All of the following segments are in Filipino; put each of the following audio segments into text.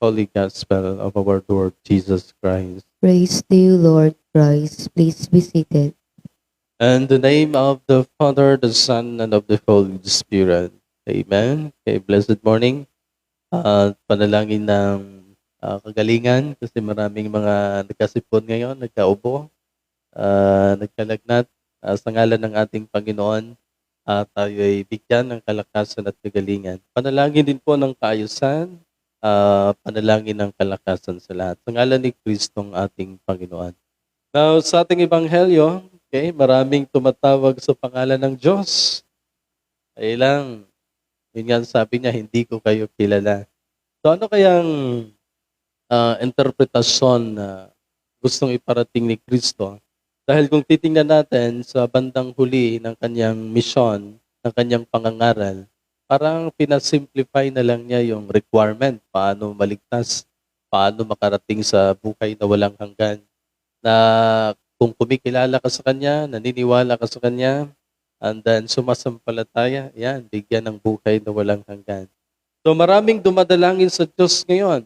Holy Gospel of our Lord Jesus Christ. Praise to you, Lord Christ. Please be seated. And the name of the Father, the Son, and of the Holy Spirit. Amen. Okay, blessed morning. At panalangin ng ah, kagalingan kasi maraming mga nagkasipon ngayon, nagkaubo, ah, nagkalagnat. Ah, sa ngalan ng ating Panginoon, ah, tayo ay bigyan ng kalakasan at kagalingan. Panalangin din po ng kaayusan, ah, panalangin ng kalakasan sa lahat. Sa ngalan ni Kristo ang ating Panginoon. Now, sa ating Ebanghelyo, okay, maraming tumatawag sa pangalan ng Diyos. Ay lang, yun nga sabi niya, hindi ko kayo kilala. So ano kayang ah, interpretasyon na gustong iparating ni Kristo? Dahil kung titingnan natin sa bandang huli ng kanyang misyon, ng kanyang pangangaral, parang pinasimplify na lang niya yung requirement, paano maligtas, paano makarating sa buhay na walang hanggan, na kung kumikilala ka sa Kanya, naniniwala ka sa Kanya, and then sumasampalataya, yan, bigyan ng buhay na walang hanggan. So maraming dumadalangin sa Diyos ngayon.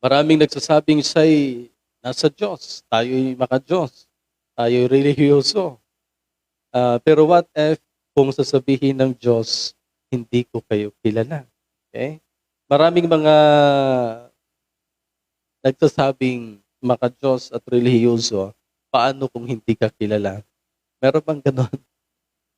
Maraming nagsasabing siya'y nasa Diyos, tayo'y maka-Diyos, tayo'y relihiyoso. Ah, pero what if kung sasabihin ng Diyos, hindi ko kayo kilala? Okay? Maraming mga nagsasabing maka-Diyos at relihiyoso, paano kung hindi ka kilala? Meron bang ganon?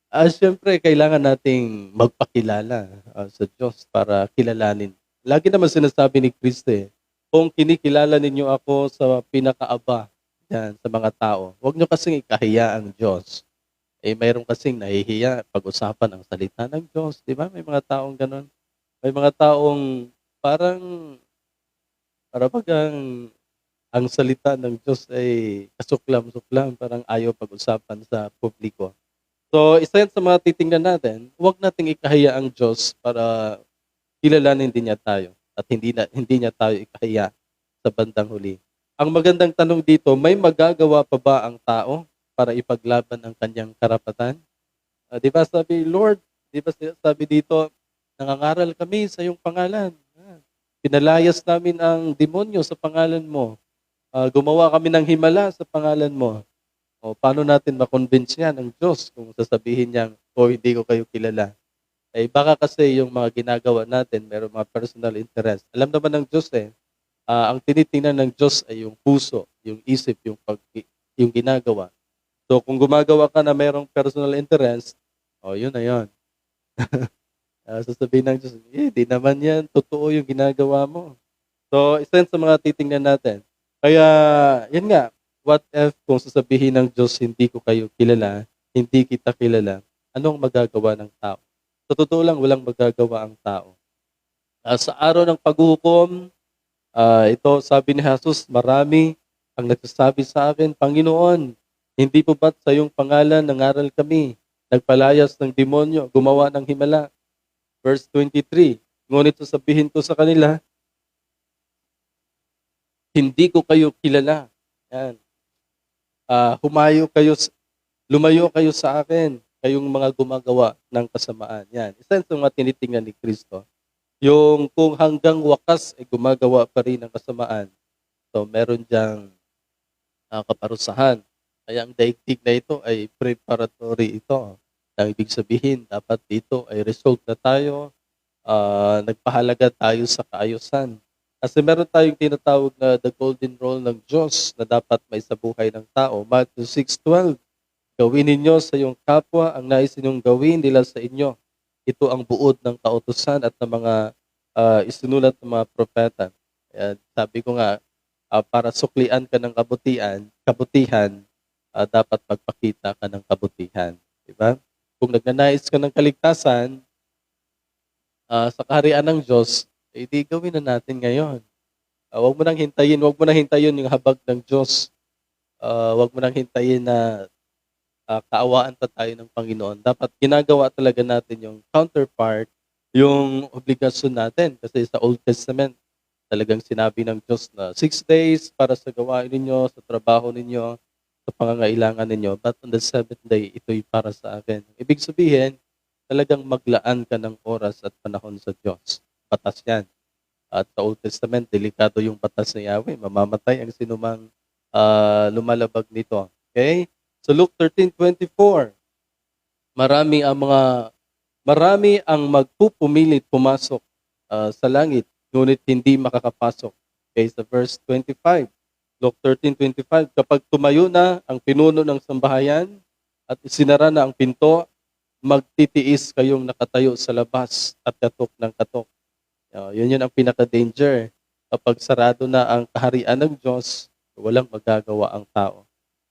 Ah, syempre, kailangan nating magpakilala ah, sa Diyos para kilalanin. Lagi naman sinasabi ni Kristo eh, kung kinikilala ninyo ako sa pinakaaba yan, sa mga tao, huwag nyo kasing ikahiya ang Diyos. Eh, mayroon kasing nahihiya pag-usapan ang salita ng Diyos. Di ba? May mga taong ganon. May mga taong parang, para pag ang, ang salita ng Diyos ay kasuklam-suklam, parang ayaw pag-usapan sa publiko. So, isa yan sa mga titingnan natin, huwag nating ikahiya ang Diyos para kilalanin din niya tayo at hindi, na, hindi niya tayo ikahiya sa bandang huli. Ang magandang tanong dito, may magagawa pa ba ang tao para ipaglaban ang kanyang karapatan? Ah, di ba sabi, Lord, di ba sabi dito, nangangaral kami sa iyong pangalan. Ah, Pinalayas namin ang demonyo sa pangalan mo. Ah, gumawa kami ng himala sa pangalan mo. O paano natin makonvince yan ang Diyos kung sasabihin niya, o hindi ko kayo kilala? Eh baka kasi yung mga ginagawa natin, meron mga personal interest. Alam naman ng Diyos eh, ah, ang tinitingnan ng Diyos ay yung puso, yung isip, yung, pag, yung ginagawa. So kung gumagawa ka na merong personal interest, o yun na yun. Ah, sasabihin ng Diyos, eh, di naman yan, totoo yung ginagawa mo. So, isa sa mga titingnan natin. Kaya, yun nga, what if kung sasabihin ng Diyos, hindi ko kayo kilala, hindi kita kilala, anong magagawa ng tao? Sa totoo lang, walang magagawa ang tao. Ah, sa araw ng paghukom, ah, ito sabi ni Jesus, marami ang nagsasabi sa akin, Panginoon, hindi po ba't sa iyong pangalan nangaral kami, nagpalayas ng demonyo, gumawa ng himala? Verse 23, ngunit sasabihin ko sa kanila, hindi ko kayo kilala. Yan. Ah, humayo kayo, lumayo kayo sa akin, kayong mga gumagawa ng kasamaan. Yan. Isa sa mga tinitingnan ni Kristo. Yung kung hanggang wakas ay gumagawa pa rin ng kasamaan, so meron diyang ah, kaparusahan. Kaya ang daigdig na ito ay preparatory ito. Ang ibig sabihin, dapat dito ay result na tayo, ah, nagpahalaga tayo sa kaayusan. Kasi meron tayong tinatawag na the golden rule ng Diyos na dapat may sa buhay ng tao. Matthew 6.12 Gawin ninyo sa iyong kapwa ang nais ninyong gawin nila sa inyo. Ito ang buod ng kautusan at ng mga ah, isinulat ng mga propeta. Kaya sabi ko nga, ah, para suklian ka ng kabutihan, kabutihan, ah, dapat magpakita ka ng kabutihan. Diba? Kung nagnanais ka ng kaligtasan ah, sa kaharian ng Diyos, eh di gawin na natin ngayon. Ah, huwag mo nang hintayin, huwag mo nang hintayin yung habag ng Diyos. Ah, huwag mo nang hintayin na ah, kaawaan pa tayo ng Panginoon. Dapat ginagawa talaga natin yung counterpart, yung obligasyon natin. Kasi sa Old Testament, talagang sinabi ng Diyos na six days para sa gawain ninyo, sa trabaho ninyo, sa pangangailangan ninyo. But on the seventh day, ito'y para sa akin. Ibig sabihin, talagang maglaan ka ng oras at panahon sa Diyos. Batas yan. At sa Old Testament, delikado yung batas ni Yahweh. Mamamatay ang sinumang ah, lumalabag nito. Okay? So Luke 13:24. Marami ang mga marami ang magpupumilit pumasok ah, sa langit, ngunit hindi makakapasok. Okay, sa verse 25. Luke 13:25, kapag tumayo na ang pinuno ng sambahayan at isinara na ang pinto, magtitiis kayong nakatayo sa labas at katok ng katok. Uh, yun yun ang pinaka-danger. Kapag sarado na ang kaharian ng Diyos, walang magagawa ang tao.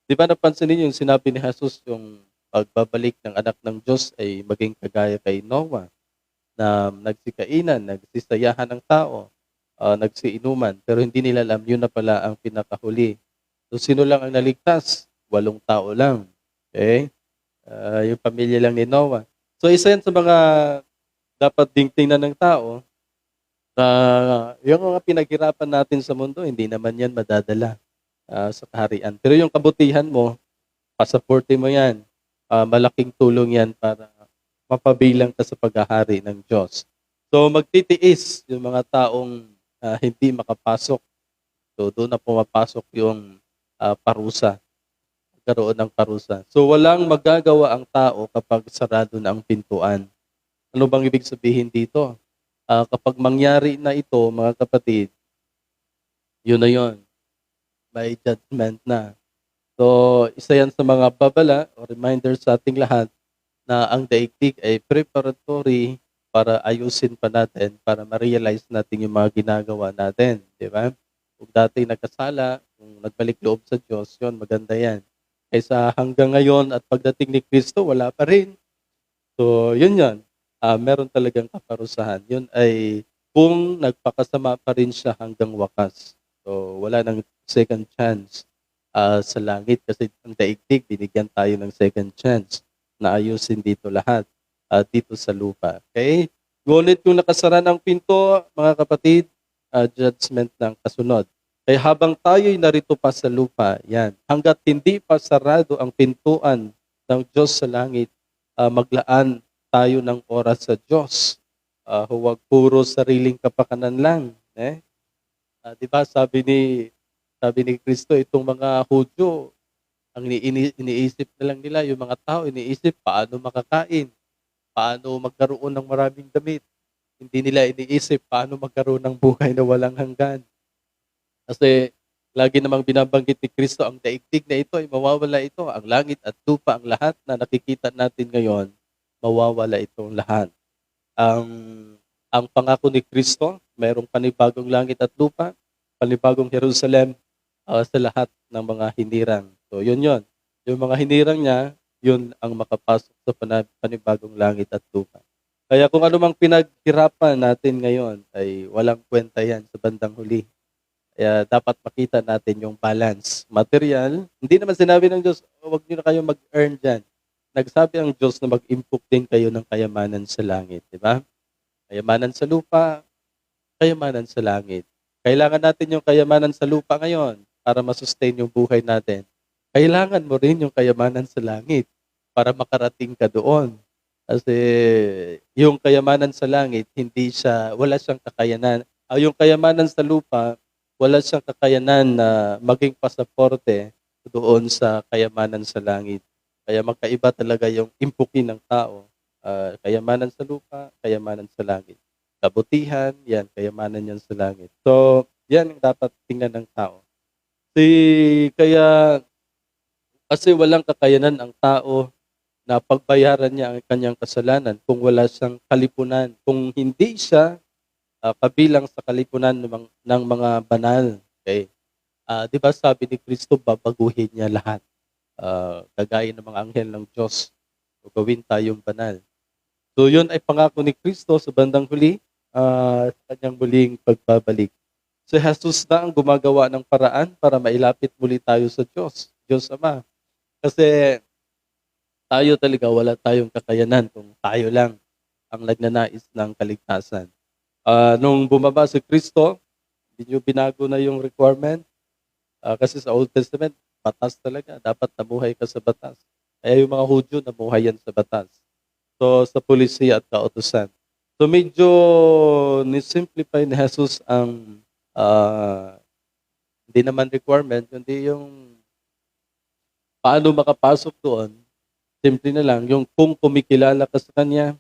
Di ba napansin ninyo yung sinabi ni Jesus yung pagbabalik ng anak ng Diyos ay maging kagaya kay Noah na nagsikainan, nagsisayahan ng tao, uh, nagsiinuman, pero hindi nila alam yun na pala ang pinakahuli. So sino lang ang naligtas? Walong tao lang. Okay? Uh, yung pamilya lang ni Noah. So isa yan sa mga dapat ding tingnan ng tao na yung mga pinaghirapan natin sa mundo, hindi naman yan madadala uh, sa kaharian. Pero yung kabutihan mo, pasaporte mo yan, uh, malaking tulong yan para mapabilang ka sa paghahari ng Diyos. So magtitiis yung mga taong uh, hindi makapasok. So doon na pumapasok yung uh, parusa karoon ng parusa. So walang magagawa ang tao kapag sarado na ang pintuan. Ano bang ibig sabihin dito? Uh, kapag mangyari na ito, mga kapatid, yun na yun. May judgment na. So, isa yan sa mga babala o reminder sa ating lahat na ang daigdig ay preparatory para ayusin pa natin, para ma-realize natin yung mga ginagawa natin. Di ba? Kung dati nagkasala, kung nagbalik loob sa Diyos, yun, maganda yan. Kaysa hanggang ngayon at pagdating ni Kristo, wala pa rin. So, yun yan. Uh, meron talagang kaparusahan. Yun ay kung nagpakasama pa rin siya hanggang wakas. So, wala nang second chance uh, sa langit kasi ang daigdig, binigyan tayo ng second chance na ayusin dito lahat uh, dito sa lupa. Okay? Ngunit kung nakasara ng pinto, mga kapatid, uh, judgment ng kasunod. Kaya habang tayo'y narito pa sa lupa, yan, hanggat hindi pa sarado ang pintuan ng Diyos sa langit, uh, maglaan tayo ng oras sa Diyos. Uh, huwag puro sariling kapakanan lang. Eh? Uh, di ba sabi ni sabi ni Kristo, itong mga Hudyo, ang ini iniisip na lang nila, yung mga tao, iniisip paano makakain, paano magkaroon ng maraming damit. Hindi nila iniisip paano magkaroon ng buhay na walang hanggan. Kasi lagi namang binabanggit ni Kristo, ang daigdig na ito ay mawawala ito. Ang langit at lupa, ang lahat na nakikita natin ngayon, mawawala itong lahat. Ang, ang pangako ni Kristo, mayroong panibagong langit at lupa, panibagong Jerusalem uh, sa lahat ng mga hinirang. So yun yun. Yung mga hinirang niya, yun ang makapasok sa panibagong langit at lupa. Kaya kung ano mang pinaghirapan natin ngayon ay walang kwenta yan sa bandang huli. Kaya dapat makita natin yung balance. Material, hindi naman sinabi ng Diyos, huwag niyo na kayo mag-earn dyan. Nagsabi ang Diyos na mag-impok din kayo ng kayamanan sa langit. Di ba? Kayamanan sa lupa, kayamanan sa langit. Kailangan natin yung kayamanan sa lupa ngayon para masustain yung buhay natin. Kailangan mo rin yung kayamanan sa langit para makarating ka doon. Kasi yung kayamanan sa langit, hindi siya, wala siyang kakayanan. Uh, yung kayamanan sa lupa, wala siyang kakayanan na maging pasaporte doon sa kayamanan sa langit. Kaya magkaiba talaga yung impukin ng tao. Uh, kayamanan sa lupa, kayamanan sa langit. Kabutihan, yan, kayamanan yan sa langit. So, yan ang dapat tingnan ng tao. Si, kaya, kasi walang kakayanan ang tao na pagbayaran niya ang kanyang kasalanan kung wala siyang kalipunan. Kung hindi siya uh, kabilang sa kalipunan ng, ng mga banal. Okay? Uh, di ba sabi ni Kristo, babaguhin niya lahat. Uh, kagaya ng mga anghel ng Diyos. So, gawin tayong banal. So yun ay pangako ni Kristo sa bandang huli uh, sa kanyang muling pagbabalik. So Jesus na ang gumagawa ng paraan para mailapit muli tayo sa Diyos, Diyos Ama. Kasi tayo talaga wala tayong kakayanan kung tayo lang ang nagnanais ng kaligtasan uh, nung bumaba si Kristo, hindi nyo binago na yung requirement. Uh, kasi sa Old Testament, batas talaga. Dapat namuhay ka sa batas. Kaya yung mga Hudyo, namuhay yan sa batas. So, sa polisiya at kautusan. So medyo ni-simplify ni Jesus ang ah, hindi naman requirement, kundi yung paano makapasok doon. Simple na lang, yung kung kumikilala ka sa Kanya,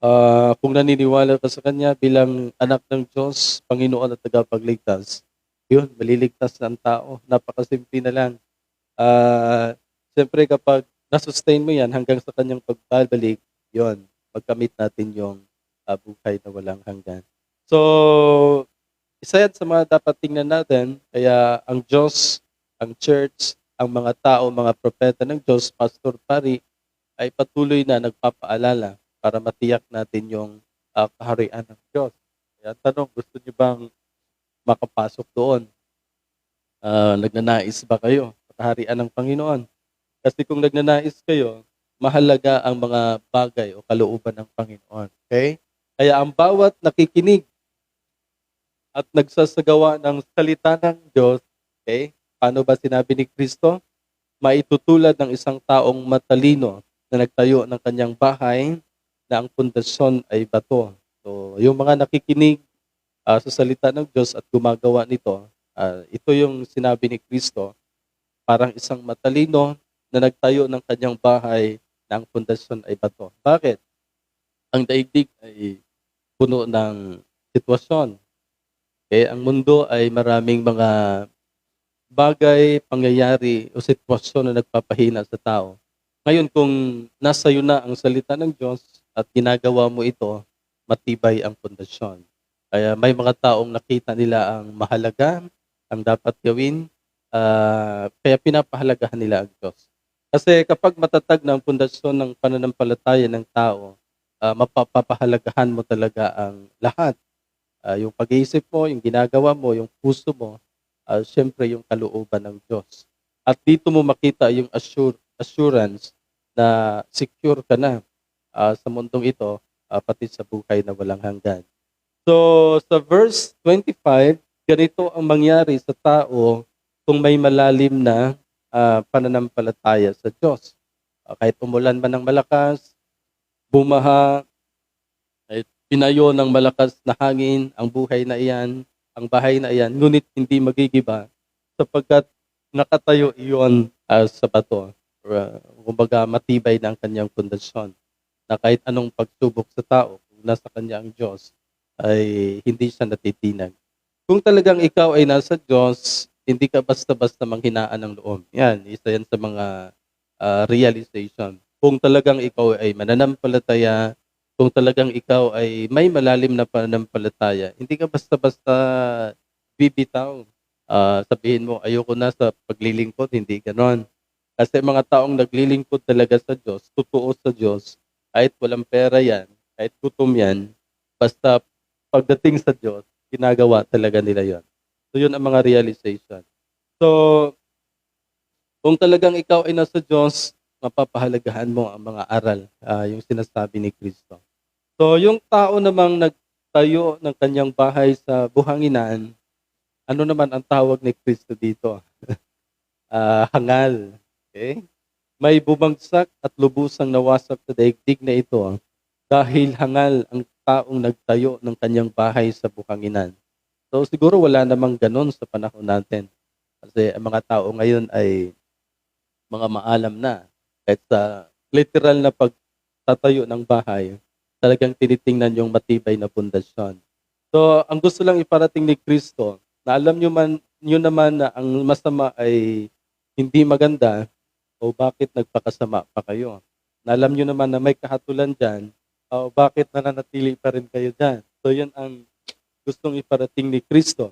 ah, kung naniniwala ka sa Kanya bilang anak ng Diyos, Panginoon at tagapagligtas, yun, maliligtas na ang tao. Napakasimple na lang. Ah, Siyempre kapag nasustain mo yan hanggang sa kanyang pagbabalik, yun, magkamit natin yung ah, buhay na walang hanggan. So, isa yan sa mga dapat tingnan natin. Kaya ang Diyos, ang church, ang mga tao, mga propeta ng Diyos, pastor, pari, ay patuloy na nagpapaalala para matiyak natin yung ah, kaharian ng Diyos. Kaya tanong, gusto niyo bang makapasok doon? Ah, nagnanais ba kayo sa kaharian ng Panginoon? Kasi kung nagnanais kayo, mahalaga ang mga bagay o kalooban ng Panginoon. Okay? Kaya ang bawat nakikinig at nagsasagawa ng salita ng Diyos, okay? Paano ba sinabi ni Kristo? Maitutulad ng isang taong matalino na nagtayo ng kanyang bahay na ang pundasyon ay bato. So, yung mga nakikinig ah, sa salita ng Diyos at gumagawa nito, ah, ito yung sinabi ni Kristo, parang isang matalino na nagtayo ng kanyang bahay na ang pundasyon ay bato. Bakit? Ang daigdig ay puno ng sitwasyon. Okay, ang mundo ay maraming mga bagay, pangyayari o sitwasyon na nagpapahina sa tao. Ngayon, kung nasa iyo na ang salita ng Diyos at ginagawa mo ito, matibay ang pundasyon. Kaya may mga taong nakita nila ang mahalaga, ang dapat gawin, ah, kaya pinapahalagahan nila ang Diyos. Kasi kapag matatag na ang pundasyon ng pananampalataya ng tao, ah, mapapahalagahan mo talaga ang lahat. Ah, yung pag-iisip mo, yung ginagawa mo, yung puso mo, ah, syempre yung kalooban ng Diyos. At dito mo makita yung assure, assurance na secure ka na ah, sa mundong ito, ah, pati sa buhay na walang hanggan. So, sa verse 25, ganito ang mangyari sa tao kung may malalim na ah, pananampalataya sa Diyos. Ah, kahit umulan man ng malakas, bumaha, kahit pinayo ng malakas na hangin, ang buhay na iyan, ang bahay na iyan, ngunit hindi magigiba sapagkat nakatayo iyon ah, sa bato. Ah, kumbaga, matibay ang kanyang pundasyon na kahit anong pagsubok sa tao, kung nasa kanya ang Diyos, ay hindi siya natitinag. Kung talagang ikaw ay nasa Diyos, hindi ka basta-basta manghinaan ng loob. Yan, isa yan sa mga ah, realization. Kung talagang ikaw ay mananampalataya, kung talagang ikaw ay may malalim na pananampalataya, hindi ka basta-basta bibitaw. Ah, sabihin mo, ayoko na sa paglilingkod, hindi ganon. Kasi mga taong naglilingkod talaga sa Diyos, totoo sa Diyos, kahit walang pera yan, kahit gutom yan, basta pagdating sa Diyos, ginagawa talaga nila yon. So yun ang mga realization. So, kung talagang ikaw ay nasa Diyos, mapapahalagahan mo ang mga aral, ah, yung sinasabi ni Kristo. So, yung tao namang nagtayo ng kanyang bahay sa buhanginan, ano naman ang tawag ni Kristo dito? Ah, hangal. Okay? May bumagsak at lubusang nawasak sa daigdig na ito dahil hangal ang taong nagtayo ng kanyang bahay sa buhanginan. So siguro wala namang ganun sa panahon natin. Kasi ang mga tao ngayon ay mga maalam na. Kahit sa literal na pagtatayo ng bahay, talagang tinitingnan yung matibay na pundasyon. So ang gusto lang iparating ni Kristo, na alam nyo, man, nyo naman na ang masama ay hindi maganda o bakit nagpakasama pa kayo. Na alam nyo naman na may kahatulan dyan, o bakit nananatili pa rin kayo dyan. So yun ang gustong iparating ni Kristo.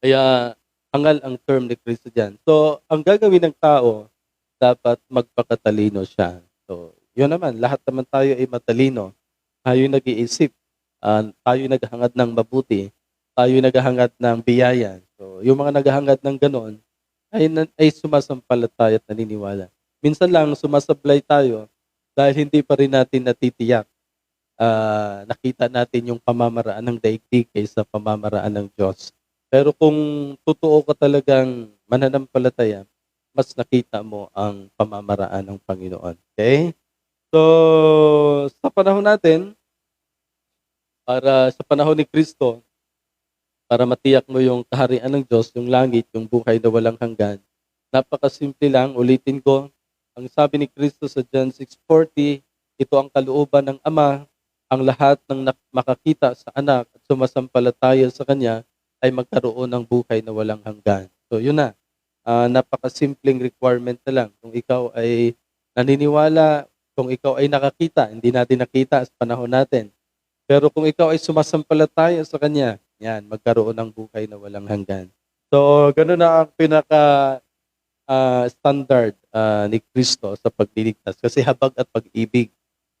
Kaya hangal ang term ni Kristo dyan. So ang gagawin ng tao, dapat magpakatalino siya. So yun naman, lahat naman tayo ay matalino. Tayo nag-iisip. ah, tayo naghangad ng mabuti. Tayo naghahangad ng biyaya. So yung mga naghahangad ng ganon, ay, ay sumasampalataya at naniniwala. Minsan lang sumasablay tayo dahil hindi pa rin natin natitiyak. Ah, nakita natin yung pamamaraan ng daigdig kaysa pamamaraan ng Diyos. Pero kung totoo ka talagang mananampalataya, mas nakita mo ang pamamaraan ng Panginoon. Okay? So, sa panahon natin, para sa panahon ni Kristo, para matiyak mo yung kaharian ng Diyos, yung langit, yung buhay na walang hanggan. Napakasimple lang, ulitin ko. Ang sabi ni Kristo sa John 6.40, ito ang kalooban ng Ama, ang lahat ng makakita sa anak at sumasampalataya sa Kanya ay magkaroon ng buhay na walang hanggan. So yun na, Ah, napakasimpleng requirement na lang. Kung ikaw ay naniniwala, kung ikaw ay nakakita, hindi natin nakita sa panahon natin. Pero kung ikaw ay sumasampalataya sa Kanya, yan, magkaroon ng buhay na walang hanggan. So, ganun na ang pinaka ah, standard ah, ni Kristo sa pagliligtas. Kasi habag at pag-ibig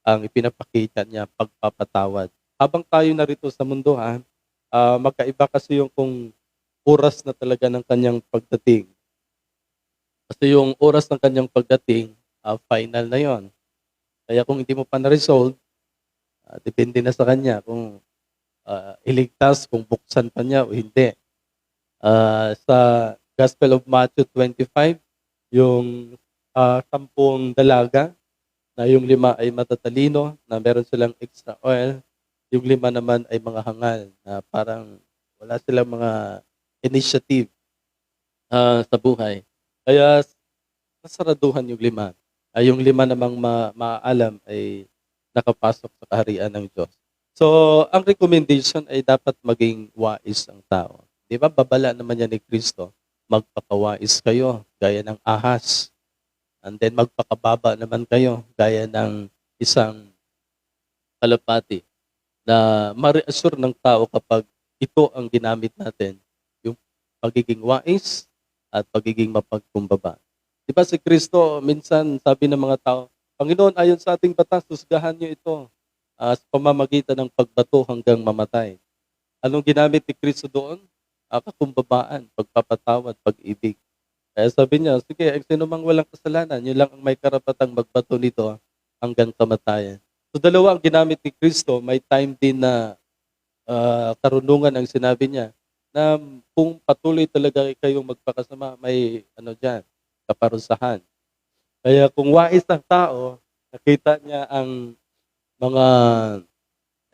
ang ipinapakita niya, pagpapatawad. Habang tayo narito sa mundo, ha, ah, magkaiba kasi yung kung oras na talaga ng kanyang pagdating. Kasi yung oras ng kanyang pagdating, ah, final na yon. Kaya kung hindi mo pa na-resolve, ah, depende na sa kanya kung ah, iligtas, kung buksan pa niya o hindi. Ah, sa Gospel of Matthew 25, yung ah, sampung dalaga, na yung lima ay matatalino, na meron silang extra oil, yung lima naman ay mga hangal, na parang wala silang mga initiative ah, sa buhay. Kaya nasaraduhan yung lima. Ay yung lima namang ma- maalam ay nakapasok sa kaharian ng Diyos. So, ang recommendation ay dapat maging wais ang tao. Di ba? Babala naman yan ni Kristo. Magpakawais kayo, gaya ng ahas. And then magpakababa naman kayo, gaya ng isang kalapati na ma-reassure ng tao kapag ito ang ginamit natin, yung pagiging wais at pagiging mapagkumbaba. Di ba si Kristo, minsan sabi ng mga tao, Panginoon, ayon sa ating batas, husgahan niyo ito ah, sa pamamagitan ng pagbato hanggang mamatay. Anong ginamit ni Kristo doon? Uh, kakumbabaan, pagpapatawad, pag-ibig. Kaya sabi niya, sige, ang sino mang walang kasalanan, yun lang ang may karapatang magbato nito hanggang kamatayan. So dalawa ang ginamit ni Kristo, may time din na ah, karunungan ang sinabi niya na kung patuloy talaga kayong magpakasama, may ano diyan, kaparusahan. Kaya kung wais ang tao, nakita niya ang mga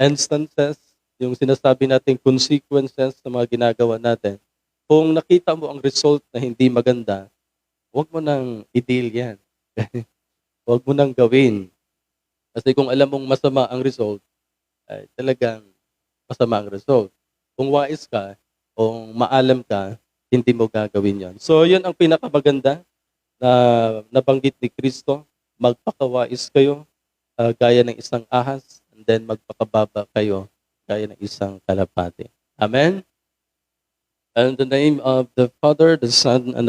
instances, yung sinasabi nating consequences sa mga ginagawa natin. Kung nakita mo ang result na hindi maganda, huwag mo nang i-deal yan. huwag mo nang gawin. Kasi kung alam mong masama ang result, ay talagang masama ang result. Kung wais ka, kung maalam ka, hindi mo gagawin yon. So, yun ang pinakamaganda na nabanggit ni Kristo. Magpakawais kayo ah, gaya ng isang ahas and then magpakababa kayo gaya ng isang kalapati. Amen? And the name of the Father, the Son, and